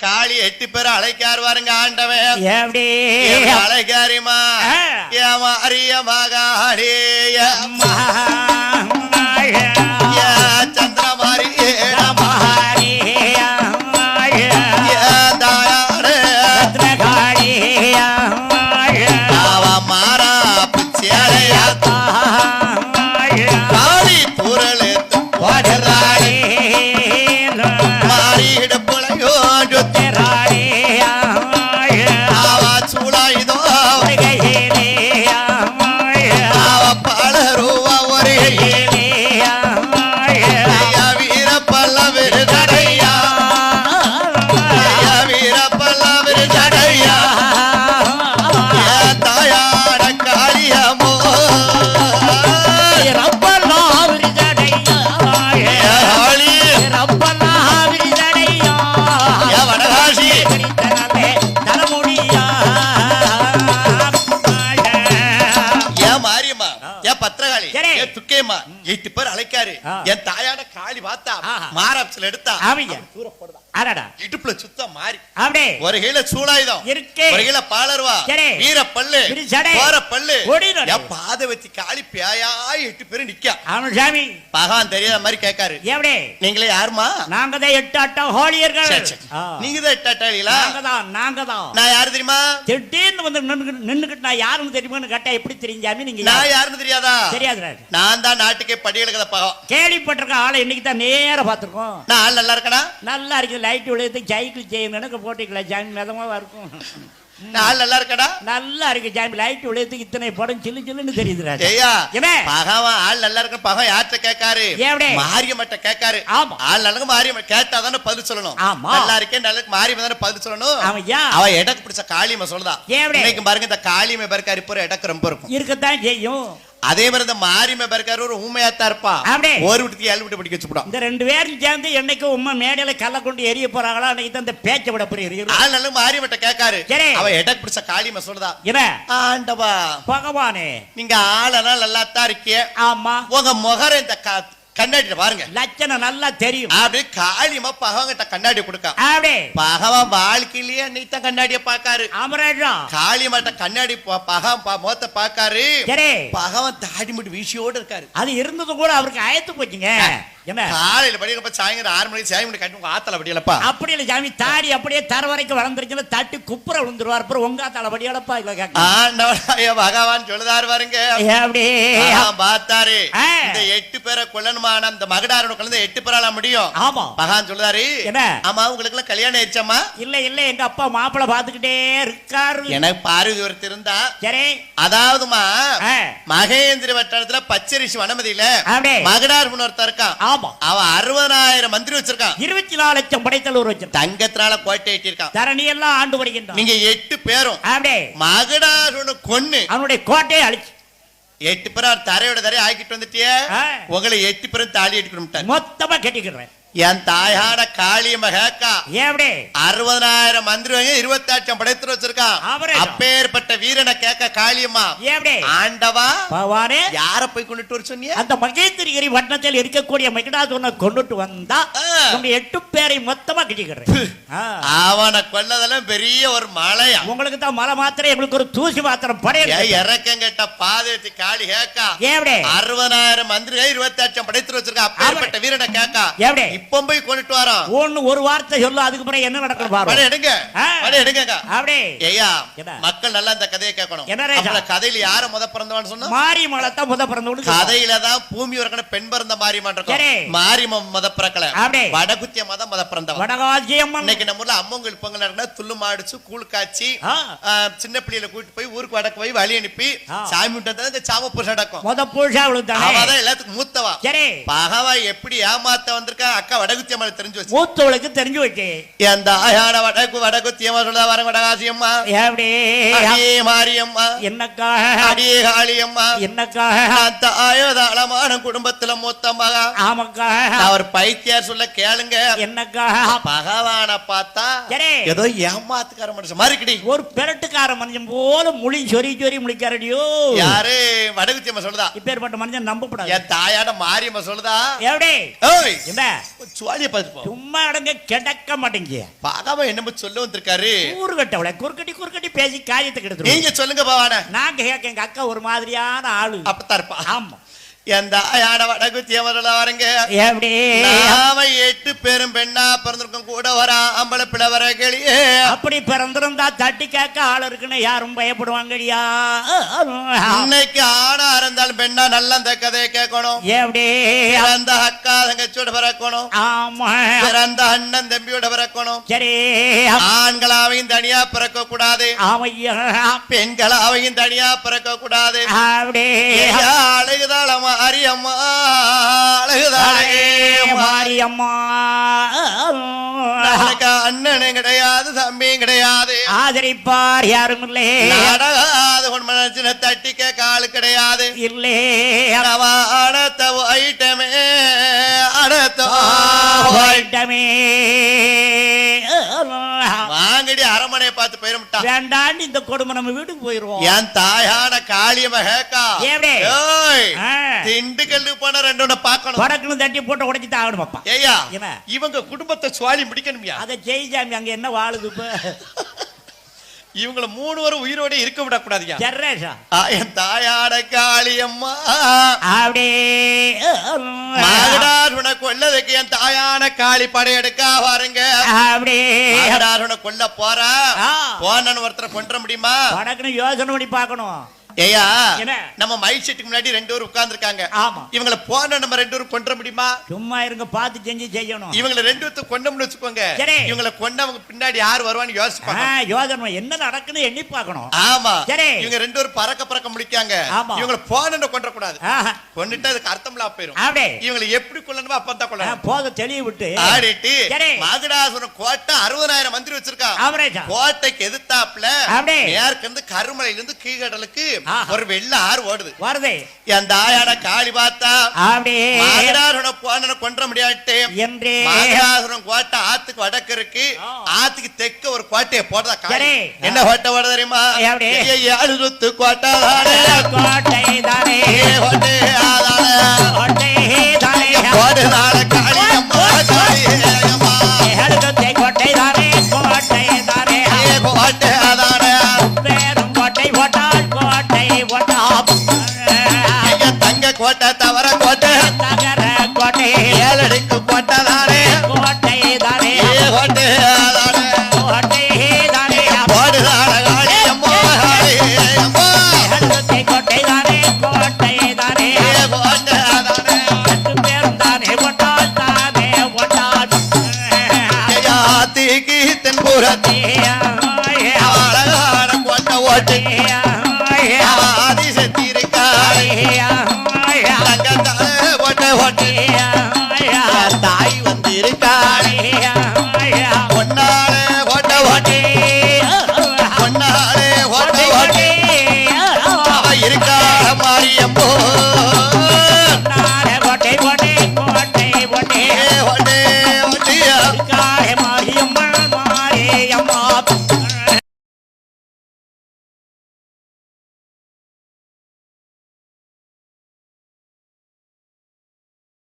காளி எட்டு அழைக்காரு பாருங்க ஆண்டவன் எப்படி அழைக்காரிமா. ஏமா அரிய மகாளி துக்கேம்மா. எட்டு பேர் அழைக்காரு. என் தாயான காளி பார்த்தா. மாராப்ஸ்ல எடுத்தா. போடுதா அடடா. இடுப்புல சுத்த மாறி. அப்படியே. ஒரு கையில சூளாயுதம் இருக்கு. ஒரு கையில பாலர்வா சரி. வீர பல்லு. போற பல்லு பாத வச்சு காளி பேயா எட்டு பேரும் நிக்கா. அவன் சாமி பகவான் தெரியாத மாதிரி கேட்காரு. எப்படி நீங்களே யாருமா? நாங்க தான் எட்டு அட்டம் ஹோலியர்கள். நீங்க தான் எட்டாட்டாளிகளா நாங்க தான் நாங்க தான் நான் யாரு தெரியுமா? திடீர்னு வந்து நின்னுக்கிட்டு நான் யாருன்னு தெரியுமான்னு கேட்டா எப்படி தெரிஞ்சாமி நீங்க நான்? யாருன்னு தெரியாதா? தெரியாதுடா. நான் தான் நாட்டுக்கே படி எழுக்கத பகம். கேள்விப்பட்டிருக்க ஆளை இன்னைக்கு தான் நேரா பார்த்திருக்கோம். நான் நல்லா இருக்கனா? நல்லா இருக்குது லைட் விழுது சைக்கிள் செய்யணும்னு போட்டிக்கலாம் ஜாமி மிதமா இருக்கும். நான் ஆள் நல்லா இருக்கடா? நல்லா இருக்கு. ஜாமி லைட் விழுதுக்கு இத்தனை படம் சில்லு சில்லுன்னு தெரியுதுடா என்ன? பகவான் ஆள் நல்லா இருக்க பகம் யார்கிட்ட கேட்காரு? மாரியம்மட்ட கேட்காரு. ஆமா. ஆள் நல்லா மாரியம்ம கேட்டா தானே பதில் சொல்லணும். ஆமா. நல்லா இருக்கேன் நல்லா இருக்கு மாரியம்ம தானே பதில் சொல்லணும். ஆமையா அவ எடக்கு பிடிச்ச காளியம்ம சொல்லுதா? இன்னைக்கு பாருங்க இந்த காளியம்ம பெருக்காரு இப்போ எடக்கு ரொம்ப இருக்கும். இருக்கத்தான் செய்யும். அதே மாதிரி இந்த மாரியம்ம பெருக்காரு ஒரு ஊமையாத்தா இருப்பா. அப்படி? ஒரு விட்டுக்கு ஏழு விட்டு படிக்க வச்சுப்படும் இந்த ரெண்டு பேரும் சேர்ந்து என்னைக்கு உண்மை மேடையில கல்ல கொண்டு எரிய போறாங்களா அன்னைக்கு தான் இந்த பேச்சை விட புரியுது ஆள் நல்லா மாரியம்மட்ட கேட்காரு. அவ எடக்கு பிடிச்ச காளியம்ம சொல்லுதா என்ன? ஆண்டவா பகவானே. நீங்க ஆளெல்லாம் நல்லா தான் இருக்கீங்க. ஆமா. உங்க முகர இந்த கண்ணாடியில பாருங்க. லட்சணம் நல்லா தெரியும். அப்படி காளியம்மா பகவங்கிட்ட கண்ணாடி கொடுக்கா அப்படி. பகவான் வாழ்க்கையிலேயே நீ தான் கண்ணாடிய பாக்காரு அமரேஷா காளியம்மாட்ட கண்ணாடி பகவான் முகத்தை பாக்காரு பகவான் தாடி முடி வீசியோட இருக்காரு. அது இருந்தது கூட அவருக்கு அயத்து போச்சுங்க. என்ன? காலையில படிக்கிறப்ப சாயங்காலம் ஆறு மணிக்கு சாய் மணி கட்டி உங்க ஆத்தல படியலப்பா அப்படி இல்ல சாமி தாடி அப்படியே தர வரைக்கும் வளர்ந்துருச்சுன்னா தட்டி குப்புற விழுந்துருவார். அப்புறம் உங்க தலை படியலப்பா இல்ல பகவான் சொல்லுதாரு பாருங்க. அப்படி பார்த்தாரு. இந்த எட்டு பேரை கொல்லணுமான இந்த மகடாரனு குழந்தை எட்டு பேரால முடியும். ஆமா. பகவான் சொல்லுதாரு. என்ன? ஆமா உங்களுக்கு எல்லாம் கல்யாணம் ஆயிடுச்சம்மா? இல்ல இல்ல எங்க அப்பா மாப்பிளை பாத்துக்கிட்டே இருக்காரு. எனக்கு பார்வதி ஒருத்தர் இருந்தா. சரி. அதாவதுமா. மகேந்திர வட்டாரத்துல பச்சரிசி வனமதியில. மகடார் ஒருத்தர் இருக்கான். ஆமா. அவன் அறுபதாயிரம் மந்திரி வச்சிருக்கான். இருபத்தி நாலு லட்சம் படைத்தலூர் வச்சிருக்கான். தங்கத்தினால கோட்டை எட்டிருக்கான் தரணி எல்லாம் ஆண்டு வருகின்றான். நீங்க எட்டு பேரும் அப்படி மகடாருன்னு கொன்னு. அவனுடைய கோட்டையை அழிச்சு. எட்டு பேரும் தரையோட தரையை ஆக்கிட்டு வந்துட்டியே. உங்களை எட்டு பேரும் தாலி எடுக்கணும் மொத்தமா கட்டிக்கிறேன் என் தாயான காளியம்ம கேக்கா எப்படி அறுபதாயிரம் மந்திரி வாங்கி இருபத்தாட்சம் படைத்து வச்சிருக்கான். அப்பேற்பட்ட வீரனை கேட்க காளியம்மா எப்படி ஆண்டவா பகவானே. யார போய் கொண்டுட்டு வர சொன்னிய? அந்த மகேந்திரகிரி வட்டத்தில் இருக்கக்கூடிய மகிடாதுனை கொண்டுட்டு வந்தா. உங்க எட்டு பேரை மொத்தமா கட்டிக்கிறேன். அவனை கொல்லதெல்லாம் பெரிய ஒரு மலையா. உங்களுக்கு தான் மலை மாத்திரம் எங்களுக்கு ஒரு தூசி மாத்திரம் படைய இறக்கம் கெட்ட பாதத்தி காளி கேக்கா எப்படி அறுபதாயிரம் மந்திரி இருபத்தாட்சம் படைத்து வச்சிருக்கா. அப்பேற்பட்ட வீரனை கேக்கா எப்படி இப்ப போய் கொண்டுட்டு வரோம் ஒண்ணு ஒரு வார்த்தை சொல்லு அதுக்கு பிறகு என்ன நடக்கும் படம் பாரு எடுங்க. ஆ. படம் எடுங்க அப்படி. ஐயா? மக்கள் நல்லா இந்த கதையை கேட்கணும். என்ன கதையில யார முத பிறந்தவான்னு சொன்னா? மாரி மலை தான் முத பிறந்த கதையில தான் பூமி வரக்கணும் பெண் பிறந்த மாரியம்மன் சரி. இருக்கும் மாரியம்மன் முத பிறக்கல. வடகுத்திய மதம் முத பிறந்தவன். வடகாஜியம்மன் இன்னைக்கு நம்ம ஊர்ல அம்மங்கள் பொங்கல் நடக்கினா துள்ளு மாடிச்சு கூழ் காய்ச்சி சின்ன பிள்ளையில கூட்டிட்டு போய் ஊருக்கு வடக்கு போய் வழி அனுப்பி. சாமி விட்டு இந்த சாம புருஷன் நடக்கும். முத விழுந்தானே. அவதான் எல்லாத்துக்கும் மூத்தவா சரி. பகவா எப்படி ஏமாத்த வந்திருக்கா? அக்கா வடகுத்திய மலை தெரிஞ்சு வச்சு. மூத்தவளுக்கு தெரிஞ்சு வச்சு என் தாயான வடக்கு வடகுத்தியம்மா சொல்லுதா வரங்க வடகாசியம்மா. எப்படி அடியே மாரியம்மா. என்னக்கா? அடியே காளியம்மா. என்னக்கா? நான் தாயோதாளமான குடும்பத்துல மூத்த மகா. ஆமாக்கா. ஒரு பைத்தியார் சொல்ல கேளுங்க. என்னக்கா? பகவான பார்த்தா சரி. ஏதோ ஏமாத்துக்கார மனுஷன் மறுக்கடி ஒரு பெரட்டுக்கார மனுஷன் போல முழி சொறி சொறி முழிக்காரடியோ யாரு? வடகுத்தியம்மா சொல்லுதா இப்பேற்பட்ட மனுஷன் நம்பப்படாது. என் தாயாட மாரியம்மா சொல்லுதா எப்படி ஓய் என்ன சுவாலிய பார்த்து சும்மா இடங்க கிடக்க மாட்டேங்க. பாகாம என்னமோ சொல்ல வந்திருக்காரு. கூறுகட்டவளை குறுக்கட்டி குறுக்கட்டி பேசி காரியத்தை கெடுத்துருவோம் நீங்க சொல்லுங்க பவான நாங்க கேட்க எங்க அக்கா ஒரு மாதிரியான ஆளு. அப்பதான் இருப்பா. ஆமா. எந்த யாட வடகுத்திய முதல்ல வரங்க. எப்படி? நாம எட்டு பேரும் பெண்ணா பிறந்திருக்கோம் கூட வர அம்பள பிளவர கிளியே. அப்படி பிறந்திருந்தா தட்டி கேட்க ஆள் இருக்குன்னு யாரும் பயப்படுவாங்கடியா? இன்னைக்கு ஆணா இருந்தாலும் பெண்ணா நல்ல அந்த கதையை கேட்கணும். எப்படி? பிறந்த அக்கா தங்கச்சியோட பிறக்கணும். ஆமா. பிறந்த அண்ணன் தம்பியோட பிறக்கணும். சரி. ஆண்களாவையும் தனியா பிறக்க கூடாது ஆமையா. பெண்களாவையும் தனியா பிறக்க கூடாது அப்படி ஐயா, அழகுதாள மாரியம்மா அழகுதாளே மாரி மாரியம்மா. அண்ணனும் கிடையாது தம்பியும் கிடையாது. ஆதரிப்பார் யாரும் இல்லே நடகாத உண்மை தட்டிக்க காலு கிடையாது. இல்லே. அவ அடத்த ஐட்டமே அடத்த வைட்டமே வாங்கடி அரமனையை வேண்டாண்டு இந்த கொடுமை நம்ம வீட்டுக்கு போயிருவோம். என் தாயான காளியம்ம ஹேக்கா? ஏய். திண்டுக்கல்லு போன ரெண்டு ஒண்ணு பார்க்கணும். படக்குன்னு தட்டி போட்டு உடைச்சு தான் ஆகணும் பாப்பா என்ன? இவங்க குடும்பத்தை சுவாலி முடிக்கணும்யா. அதை ஜெயிச்சாமி அங்க என்ன வாழுது இப்ப? இவங்கள மூணு வரும் உயிரோட இருக்க ஆ, என் தாயாட காளியம்மா. அப்படி மகடார் உன கொல்லதுக்கு என் தாயான காளி படையெடுக்க பாருங்க அப்படி மகடார் உன கொல்ல போறா. போனன்னு ஒருத்தரை கொன்ற முடியுமா? யோசனை பண்ணி பார்க்கணும். ஏயா? நம்ம மைக் செட்டுக்கு முன்னாடி ரெண்டு பேரும் உட்கார்ந்துருக்காங்க. ஆமா. இவங்கள போன நம்ம ரெண்டு பேரும் கொன்ற முடியுமா? சும்மா இருங்க பார்த்து செஞ்சு செய்யணும். இவங்கள ரெண்டு பேர்த்து கொண்டோம்னு வச்சுக்கோங்க. இவங்கள கொண்டவங்க பின்னாடி யார் வருவான்னு யோசிப்பாங்க யோசனை என்ன நடக்குன்னு எண்ணி பார்க்கணும். ஆமா. சரி. இவங்க ரெண்டு பேரும் பறக்க பறக்க முடிக்காங்க. இவங்கள போன கொன்ற கூடாது. கொண்டுட்டு அதுக்கு அர்த்தம் இல்லாம போயிரும். அப்படி. இவங்களை எப்படி கொல்லணுமோ அப்பதான் கொள்ளணும் போத தெளிவு விட்டு. ஆடிட்டு சரி. மகடாசுரன் கோட்டை அறுபதாயிரம் மந்திரி வச்சிருக்கான். கோட்டைக்கு எதிர்த்தாப்புல. மேற்கு இருந்து ஒரு வெள்ள ஆறு ஓடுது. வருதே. என் தாயாட காளி பார்த்தா மகடாசுரனை போன கொன்ற முடியாட்டு. மகடாசுரன் கோட்டை ஆத்துக்கு வடக்கு இருக்கு. ஆத்துக்கு தெக்க ஒரு கோட்டையை காளி. சரி. என்ன கோட்டை போட தெரியுமா? ஏழு கோட்டை. கோட்டை தானே கோட்டை.